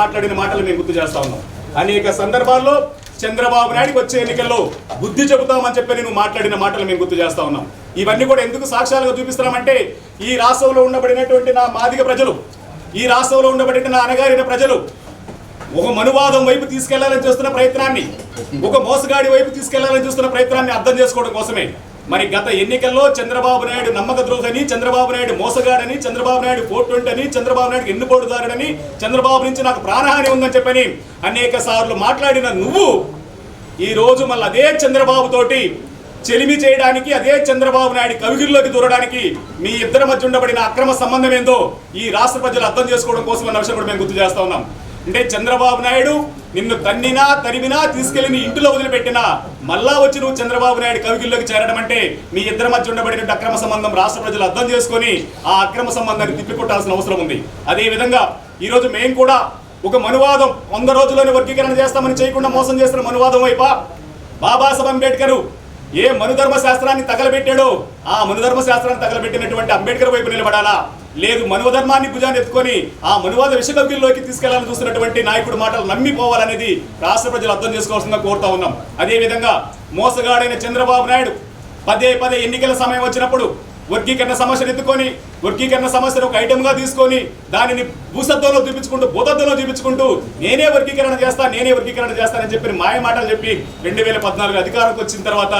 మాట్లాడిన మాటలు మేము గుర్తు చేస్తా ఉన్నాం. అనేక సందర్భాల్లో చంద్రబాబు నాయుడుకి వచ్చే ఎన్నికల్లో బుద్ధి చెబుతామని చెప్పి నేను మాట్లాడిన మాటలు మేము గుర్తు చేస్తా ఉన్నాం. ఇవన్నీ కూడా ఎందుకు సాక్ష్యాలుగా చూపిస్తున్నామంటే ఈ రాష్ట్రంలో ఉండబడినటువంటి నా మాదిగ ప్రజలు ఈ రాష్ట్రంలో ఉండబడిన నా అనగారిన ప్రజలు ఒక మనువాదం వైపు తీసుకెళ్ళాలని చూస్తున్న ప్రయత్నాన్ని ఒక మోసగాడి వైపు తీసుకెళ్ళాలని చూస్తున్న ప్రయత్నాన్ని అర్థం చేసుకోవడం కోసమే మరి గత ఎన్నికల్లో చంద్రబాబు నాయుడు నమ్మక ద్రోహని చంద్రబాబు నాయుడు మోసగాడని చంద్రబాబు నాయుడు పోటు చంద్రబాబు నాయుడు ఎన్నుపోటుదారుడని చంద్రబాబు నుంచి నాకు ప్రాణహాని ఉందని చెప్పని అనేక సార్లు మాట్లాడిన నువ్వు ఈ రోజు మళ్ళీ అదే చంద్రబాబు తోటి చెలిమి చేయడానికి అదే చంద్రబాబు నాయుడు కవిగిరిలోకి దూరడానికి మీ ఇద్దరి మధ్య ఉండబడిన అక్రమ సంబంధం ఏందో ఈ రాష్ట్ర ప్రజలు అర్థం చేసుకోవడం కోసం అన్న విషయం కూడా మేము గుర్తు చేస్తా ఉన్నాం. అంటే చంద్రబాబు నాయుడు నిన్ను తన్నినా తరిమినా తీసుకెళ్ళి నీ ఇంటిలో వదిలిపెట్టినా మళ్ళా వచ్చి నువ్వు చంద్రబాబు నాయుడు కవిగిల్లోకి చేరడం అంటే మీ ఇద్దరి మధ్య ఉండబడిన అక్రమ సంబంధం రాష్ట్ర ప్రజలు అర్థం చేసుకొని ఆ అక్రమ సంబంధాన్ని తిప్పికొట్టాల్సిన అవసరం ఉంది. అదే విధంగా మేము కూడా ఒక మనువాదం వంద రోజుల్లోనే వర్గీకరణ చేస్తామని చేయకుండా మోసం చేస్తున్న మనువాదం వైపా బాబాసాహెబ్ అంబేద్కర్ ఏ మనుధర్మ శాస్త్రాన్ని తగలబెట్టాడో ఆ మనుధర్మ శాస్త్రాన్ని తగలబెట్టినటువంటి అంబేద్కర్ వైపు నిలబడాలా? లేదు మనుధర్మాన్ని భుజాన్ని ఎత్తుకొని ఆ మనువాద విషకవిలోకి తీసుకెళ్ళాలని చూస్తున్నటువంటి నాయకుడు మాటలు నమ్మిపోవాలనేది రాష్ట్ర ప్రజలు అర్థం చేసుకోవాల్సిందిగా కోరుతా ఉన్నాం. అదేవిధంగా మోసగాడైన చంద్రబాబు నాయుడు పదే పదే ఎన్నికల సమయం వచ్చినప్పుడు వర్గీకరణ సమస్యను ఎత్తుకొని వర్గీకరణ సమస్యను ఒక ఐటెంగా తీసుకొని దానిని భూసత్వంలో చూపించుకుంటూ భూతత్వంలో చూపించుకుంటూ నేనే వర్గీకరణ చేస్తా నేనే వర్గీకరణ చేస్తానని చెప్పి మాయ మాటలు చెప్పి రెండు వేల పద్నాలుగు అధికారంకి వచ్చిన తర్వాత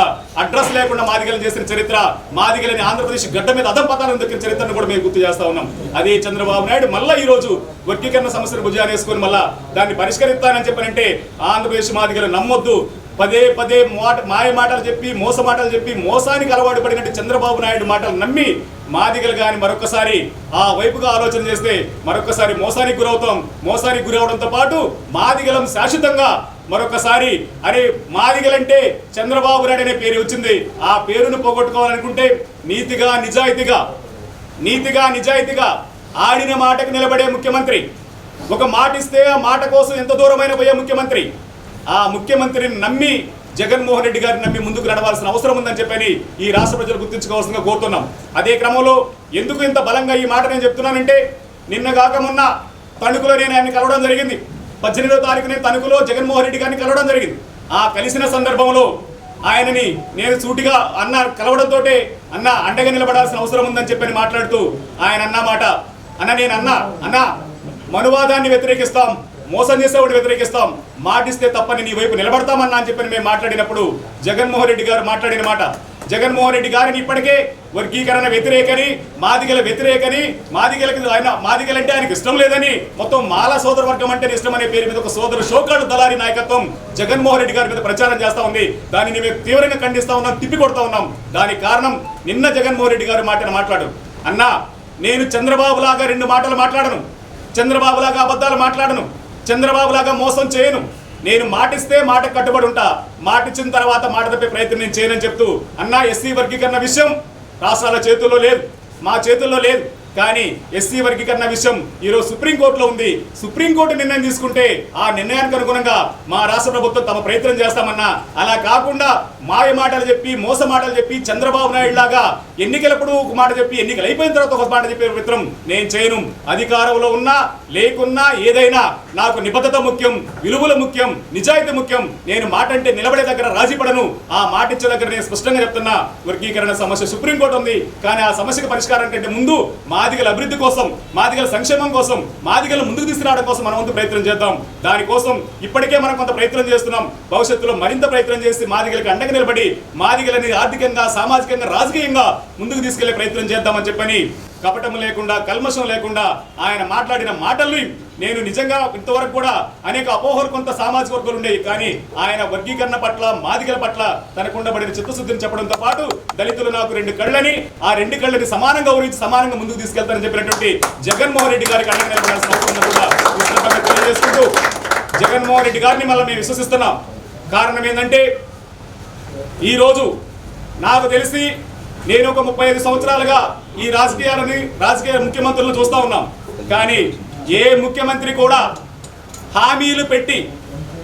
అడ్రస్ లేకుండా మాదిగలను చేసిన చరిత్ర మాదిగలని ఆంధ్రప్రదేశ్ గడ్డ మీద అదం పతాలను దక్కిన చరిత్రను కూడా మేము గుర్తు చేస్తా ఉన్నాం. అదే చంద్రబాబు నాయుడు మళ్ళీ ఈ రోజు వర్గీకరణ సమస్యను భుజాన్ని వేసుకొని మళ్ళా దాన్ని పరిష్కరిస్తానని చెప్పనంటే ఆంధ్రప్రదేశ్ మాదిగలు నమ్మొద్దు. పదే పదే మాట మాయ మాటలు చెప్పి మోస మాటలు చెప్పి మోసానికి అలవాటు పడినట్టు చంద్రబాబు నాయుడు మాటలు నమ్మి మాదిగలు కానీ మరొకసారి ఆ వైపుగా ఆలోచన చేస్తే మరొకసారి మోసానికి గురవుతాం. మోసానికి గురవడంతో పాటు మాదిగలం శాశ్వతంగా మరొకసారి అరే మాదిగలంటే చంద్రబాబు నాయుడు అనే పేరు వచ్చింది. ఆ పేరును పోగొట్టుకోవాలనుకుంటే నీతిగా నిజాయితీగా నీతిగా నిజాయితీగా ఆడిన మాటకు నిలబడే ముఖ్యమంత్రి. ఒక మాట ఇస్తే ఆ మాట కోసం ఎంత దూరమైన పోయే ముఖ్యమంత్రి. ఆ ముఖ్యమంత్రిని నమ్మి జగన్మోహన్ రెడ్డి గారిని నమ్మి ముందుకు నడవాల్సిన అవసరం ఉందని చెప్పని ఈ రాష్ట్ర ప్రజలు గుర్తించుకోవాల్సిందిగా కోరుతున్నాం. అదే క్రమంలో ఎందుకు ఇంత బలంగా ఈ మాట నేను చెప్తున్నానంటే నిన్న కాక మొన్న తణుకులో నేను ఆయన కలవడం జరిగింది. పద్దెనిమిదో తారీఖు నేను తణుకులో జగన్మోహన్ రెడ్డి గారిని కలవడం జరిగింది. ఆ కలిసిన సందర్భంలో ఆయనని నేను సూటిగా అన్న కలవడంతో అన్న అండగా నిలబడాల్సిన అవసరం ఉందని చెప్పని మాట్లాడుతూ ఆయన అన్న మాట అన్న నేను అన్న అన్న మనువాదాన్ని వ్యతిరేకిస్తాం మోసం చేసేవాడు వ్యతిరేకిస్తాం. మాటిస్తే తప్పని నీ వైపు నిలబడతామన్నా అని చెప్పి మేము మాట్లాడినప్పుడు జగన్మోహన్ రెడ్డి గారు మాట్లాడిన మాట. జగన్మోహన్ రెడ్డి గారిని ఇప్పటికే వర్గీకరణ వ్యతిరేకని మాదిగల వ్యతిరేకని మాదిగలకి ఆయన మాదిగలంటే ఆయనకి ఇష్టం లేదని మొత్తం మాల సోదర వర్గం అంటే ఇష్టం అనే పేరు మీద ఒక సోదరు షోకాడు దళారి నాయకత్వం జగన్మోహన్ రెడ్డి గారి మీద ప్రచారం చేస్తా ఉంది. దాన్ని మేము తీవ్రంగా ఖండిస్తా ఉన్నాం తిప్పి కొడుతూ ఉన్నాం. దానికి కారణం నిన్న జగన్మోహన్ రెడ్డి గారు మాటను మాట్లాడు. అన్నా నేను చంద్రబాబు లాగా రెండు మాటలు మాట్లాడను. చంద్రబాబు లాగా అబద్ధాలు మాట్లాడను. చంద్రబాబు లాగా మోసం చేయను. నేను మాటిస్తే మాట కట్టుబడి ఉంటా మాటిచ్చిన తర్వాత మాట తప్పే ప్రయత్నం నేను చేయనని చెప్తూ అన్నా ఎస్సీ వర్గీకరణ విషయం రాష్ట్రాల చేతుల్లో లేదు. మా చేతుల్లో లేదు. కానీ ఎస్సీ వర్గీకరణ విషయం ఈరోజు సుప్రీంకోర్టులో ఉంది. సుప్రీంకోర్టు నిర్ణయం తీసుకుంటే ఆ నిర్ణయానికి అనుగుణంగా మా రాష్ట్ర ప్రభుత్వం తమ ప్రయత్నం చేస్తామన్నా. అలా కాకుండా మాయ మాటలు చెప్పి మోస మాటలు చెప్పి చంద్రబాబు నాయుడు లాగా ఎన్నికలప్పుడు ఒక మాట చెప్పి ఎన్నికలు అయిపోయిన తర్వాత ఒక మాట చెప్పే మిత్రం నేను చేయను. అధికారంలో ఉన్నా లేకున్నా ఏదైనా నాకు నిబద్ధత ముఖ్యం విలువలు ముఖ్యం నిజాయితీ ముఖ్యం. నేను మాట అంటే నిలబడే దగ్గర రాజీ పడను. ఆ మాట ఇచ్చే దగ్గర నేను స్పష్టంగా చెప్తున్నా వర్గీకరణ సమస్య సుప్రీంకోర్టు ఉంది. కానీ ఆ సమస్యకు పరిష్కారం కంటే ముందు మాదిగల అభివృద్ధి కోసం మాదిగల సంక్షేమం కోసం మాదిగల ముందుకు తీసుకురావడం కోసం మనం వంతు ప్రయత్నం చేద్దాం. దానికోసం ఇప్పటికే మనం కొంత ప్రయత్నం చేస్తున్నాం. భవిష్యత్తులో మరింత ప్రయత్నం చేసి మాదిగలకి అండగా నిలబడి మాదిగలని ఆర్థికంగా సామాజికంగా రాజకీయంగా ముందుకు తీసుకెళ్ళే ప్రయత్నం చేద్దామని చెప్పని కపటం లేకుండా కల్మషం లేకుండా ఆయన మాట్లాడిన మాటల్ని నేను నిజంగా ఇంతవరకు కూడా అనేక అపోహలు కొంత సామాజిక వర్గాలు ఉండేవి కానీ ఆయన వర్గీకరణ పట్ల మాదిగల పట్ల తనకుండబడిన చిత్తశుద్ధిని చెప్పడంతో పాటు దళితులు నాకు రెండు కళ్ళని ఆ రెండు కళ్ళని సమానంగా ఊరించి సమానంగా ముందుకు తీసుకెళ్తానని చెప్పినటువంటి జగన్మోహన్ రెడ్డి గారికి అండగా నిలబడాల్సిన అవసరం కూడా ఈ తెలియజేసుకుంటూ జగన్మోహన్ రెడ్డి గారిని మళ్ళీ మేము విశ్వసిస్తున్నాం. కారణం ఏంటంటే ఈరోజు నాకు తెలిసి నేను ఒక ముప్పై ఐదు సంవత్సరాలుగా ఈ రాజకీయాలని రాజకీయ ముఖ్యమంత్రులను చూస్తూ ఉన్నాం. కానీ ఏ ముఖ్యమంత్రి కూడా హామీలు పెట్టి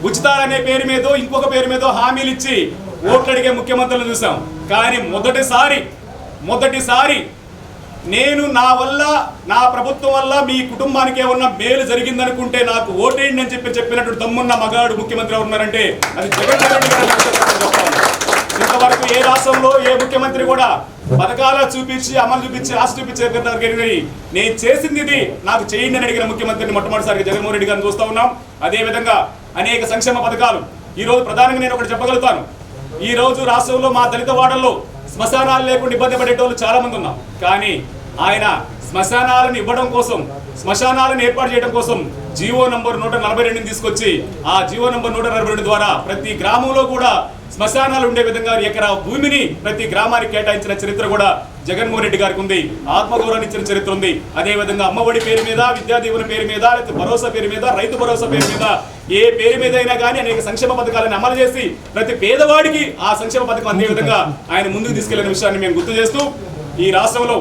ఉచితాలనే పేరు మీదో ఇంకొక పేరు మీదో హామీలు ఇచ్చి ఓట్లు అడిగే ముఖ్యమంత్రులను చూసాం. కానీ మొదటిసారి మొదటిసారి నేను నా వల్ల నా ప్రభుత్వం వల్ల మీ కుటుంబానికి ఏమన్నా మేలు జరిగిందనుకుంటే నాకు ఓటేయండి అని చెప్పి చెప్పినట్టు తమ్మున్న మగాడు ముఖ్యమంత్రి ఉన్నారంటే అది జగన్ ఇంతవరకు ఏ రాష్ట్రంలో ఏ ముఖ్యమంత్రి కూడా పథకాల చూపించి అమలు చూపించి ఆశ చూపించే జరిగింది నేను చేసింది ఇది నాకు చేయండి అని అడిగిన ముఖ్యమంత్రిని మొట్టమొదటిసారిగా జగన్మోహన్ రెడ్డి గారిని చూస్తూ ఉన్నాం. అదే విధంగా అనేక సంక్షేమ పథకాలు. ఈ రోజు ప్రధానంగా నేను ఒకటి చెప్పగలుగుతాను. ఈ రోజు రాష్ట్రంలో మా దళిత వాడల్లో శ్మశానాలు లేకుండా ఇబ్బంది పడేటోళ్ళు చాలా మంది ఉన్నాం. కానీ ఆయన శ్మశానాలను ఇవ్వడం కోసం శ్మశానాలను ఏర్పాటు చేయడం కోసం జీవో నంబర్ నూట నలభై రెండుని తీసుకొచ్చి ఆ జీవో నంబర్ నూట నలభై రెండు ద్వారా ప్రతి గ్రామంలో కూడా శ్మశానాలు ఉండే విధంగా ఎకరా భూమిని ప్రతి గ్రామానికి కేటాయించిన చరిత్ర కూడా జగన్మోహన్ రెడ్డి గారికి ఉంది. ఆత్మగౌరవం ఇచ్చిన చరిత్ర ఉంది. అదే విధంగా అమ్మఒడి పేరు మీద విద్యాదీవుని పేరు మీద లేకపోతే భరోసా పేరు మీద రైతు భరోసా పేరు మీద ఏ పేరు మీద అయినా కానీ అనేక సంక్షేమ పథకాలను అమలు చేసి ప్రతి పేదవాడికి ఆ సంక్షేమ పథకం అందే విధంగా ఆయన ముందుకు తీసుకెళ్ళిన విషయాన్ని మేము గుర్తు చేస్తూ ఈ రాష్ట్రంలో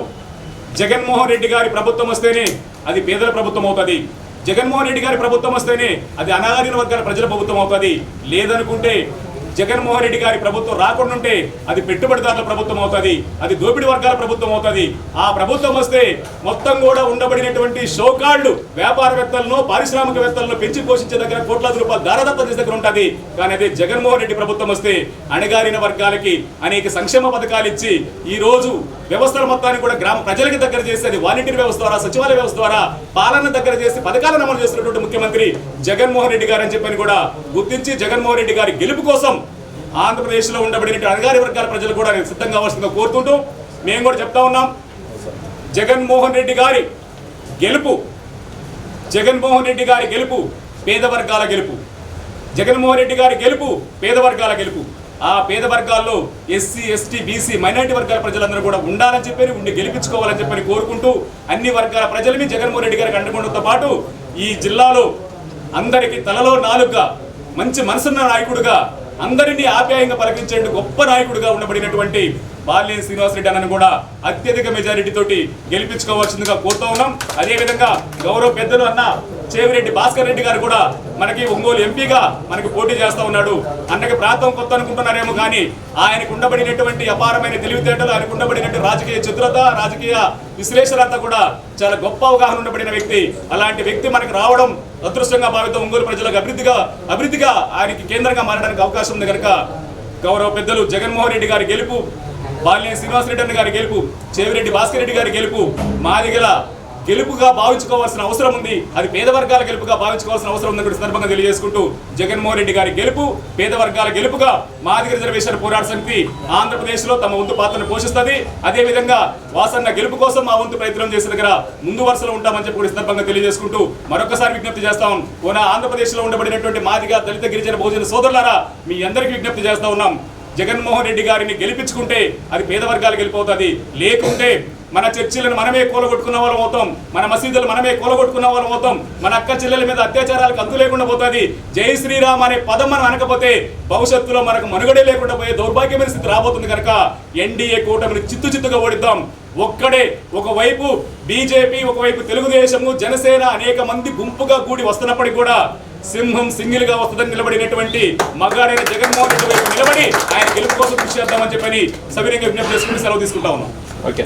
జగన్మోహన్ రెడ్డి గారి ప్రభుత్వం వస్తేనే అది పేదల ప్రభుత్వం అవుతుంది. జగన్మోహన్ రెడ్డి గారి ప్రభుత్వం వస్తేనే అది అనాగరిన వర్గాల ప్రజల ప్రభుత్వం అవుతుంది. లేదనుకుంటే జగన్మోహన్ రెడ్డి గారి ప్రభుత్వం రాకుండా ఉంటే అది పెట్టుబడిదారుల ప్రభుత్వం అవుతుంది అది దోపిడీ వర్గాల ప్రభుత్వం అవుతుంది. ఆ ప్రభుత్వం వస్తే మొత్తం కూడా ఉండబడినటువంటి షోకాళ్ళు వ్యాపారవేత్తలను పారిశ్రామికవేత్తలను పెంచి పోషించే దగ్గర కోట్లాది రూపాయలు దారదత్త దగ్గర ఉంటుంది. కానీ అదే జగన్మోహన్ రెడ్డి ప్రభుత్వం వస్తే అణగారిన వర్గాలకి అనేక సంక్షేమ పథకాలు ఇచ్చి ఈ రోజు వ్యవస్థల మొత్తాన్ని కూడా గ్రామ ప్రజలకి దగ్గర చేసి అది వాలంటీర్ వ్యవస్థ ద్వారా సచివాలయ వ్యవస్థ ద్వారా పాలన దగ్గర చేసి పథకాలను అమలు చేస్తున్నటువంటి ముఖ్యమంత్రి జగన్మోహన్ రెడ్డి గారు అని చెప్పని కూడా గుర్తించి జగన్మోహన్ రెడ్డి గారి గెలుపు కోసం ఆంధ్రప్రదేశ్లో ఉండబడిన అధికారి వర్గాల ప్రజలు కూడా నేను సిద్ధంగా కావాల్సిందిగా కోరుతుంటూ మేము కూడా చెప్తా ఉన్నాం. జగన్మోహన్ రెడ్డి గారి గెలుపు జగన్మోహన్ రెడ్డి గారి గెలుపు పేద వర్గాల గెలుపు జగన్మోహన్ రెడ్డి గారి గెలుపు పేద వర్గాల గెలుపు. ఆ పేద వర్గాల్లో ఎస్సీ ఎస్టీ బీసీ మైనారిటీ వర్గాల ప్రజలందరూ కూడా ఉండాలని చెప్పి ఉండి గెలిపించుకోవాలని చెప్పని కోరుకుంటూ అన్ని వర్గాల ప్రజలని జగన్మోహన్ రెడ్డి గారికి అండకుండా పాటు ఈ జిల్లాలో అందరికీ తలలో నాలుగుగా మంచి మనసున్న నాయకుడుగా అందరినీ ఆప్యాయంగా పలకించే గొప్ప నాయకుడిగా ఉండబడినటువంటి బాలినేని శ్రీనివాసరెడ్డి అన్నను కూడా అత్యధిక మెజారిటీ తోటి గెలిపించుకోవాల్సిందిగా కోరుతూ ఉన్నాం. అదేవిధంగా గౌరవ పెద్దలు అన్న చేవిరెడ్డి భాస్కర్ రెడ్డి గారు కూడా మనకి ఒంగోలు ఎంపీగా మనకి పోటీ చేస్తా ఉన్నాడు. అన్నకి ప్రాంతం కొత్త అనుకుంటున్నారేమో కానీ ఆయనకు ఉండబడినటువంటి అపారమైన తెలివితేటలు ఆయనకు ఉండబడినటువంటి రాజకీయ చతురత రాజకీయ విశ్లేషణ అంతా కూడా చాలా గొప్ప అవగాహన ఉండబడిన వ్యక్తి. అలాంటి వ్యక్తి మనకు రావడం అదృష్టంగా భావితం ఒంగోలు ప్రజలకు అభివృద్ధిగా అభివృద్ధిగా ఆయనకి కేంద్రంగా మారడానికి అవకాశం ఉంది కనుక గౌరవ పెద్దలు జగన్మోహన్ రెడ్డి గారి గెలుపు బాలినేని శ్రీనివాసరెడ్డి అన్న గారి గెలుపు చేవిరెడ్డి భాస్కర్ రెడ్డి గారి గెలుపు మాదిగల గెలుపుగా భావించుకోవాల్సిన అవసరం ఉంది. అది పేద వర్గాల గెలుపుగా భావించుకోవాల్సిన అవసరం ఉందని కూడా సందర్భంగా తెలియజేసుకుంటూ జగన్మోహన్ రెడ్డి గారి గెలుపు పేద వర్గాల గెలుపుగా మాదిగ రిజర్వేషన్ పోరాట సమితి ఆంధ్రప్రదేశ్లో తమ వంతు పాత్రను పోషిస్తుంది. అదే విధంగా వాసన్న గెలుపు కోసం మా వంతు ప్రయత్నం చేసిన దగ్గర ముందు వరుసలో ఉంటామని చెప్పి కూడా సందర్భంగా తెలియజేసుకుంటూ మరొకసారి విజ్ఞప్తి చేస్తాం. ఓన ఆంధ్రప్రదేశ్లో ఉండబడినటువంటి మాదిగ దళిత గిరిజన భోజన సోదరులారా మీ అందరికీ విజ్ఞప్తి చేస్తా ఉన్నాం. జగన్మోహన్ రెడ్డి గారిని గెలిపించుకుంటే అది పేద వర్గాలు గెలిపోతుంది. లేకుంటే మన చర్చిలను మనమే కూలగొట్టుకున్న వాళ్ళం అవుతాం. మన మసీదులు మనమే కూలగొట్టుకున్న వాళ్ళం అవుతాం. మన అక్క చెల్లెల మీద అత్యాచారాలకు అంతు లేకుండా పోతుంది. జై శ్రీరామ్ అనే పదం మనం అనకపోతే భవిష్యత్తులో మనకు మనుగడే లేకుండా పోయే దౌర్భాగ్యమైన స్థితి రాబోతుంది కనుక ఎన్డీఏ కూటమిని చిత్తు చిత్తుగా ఓడిద్దాం. ఒక్కడే ఒకవైపు బీజేపీ ఒకవైపు తెలుగుదేశము జనసేన అనేక మంది గుంపుగా కూడి వస్తున్నప్పటికీ కూడా సింహం సింగిల్గా వస్తుందని నిలబడినటువంటి మగాడైన జగన్మోహన్ రెడ్డి వైపు నిలబడి ఆయన గెలుపు కోసం కృషి చేద్దామని చెప్పని సవినయంగా విజ్ఞప్తి చేసుకుని సెలవు తీసుకుంటా ఉన్నాం. ఓకే.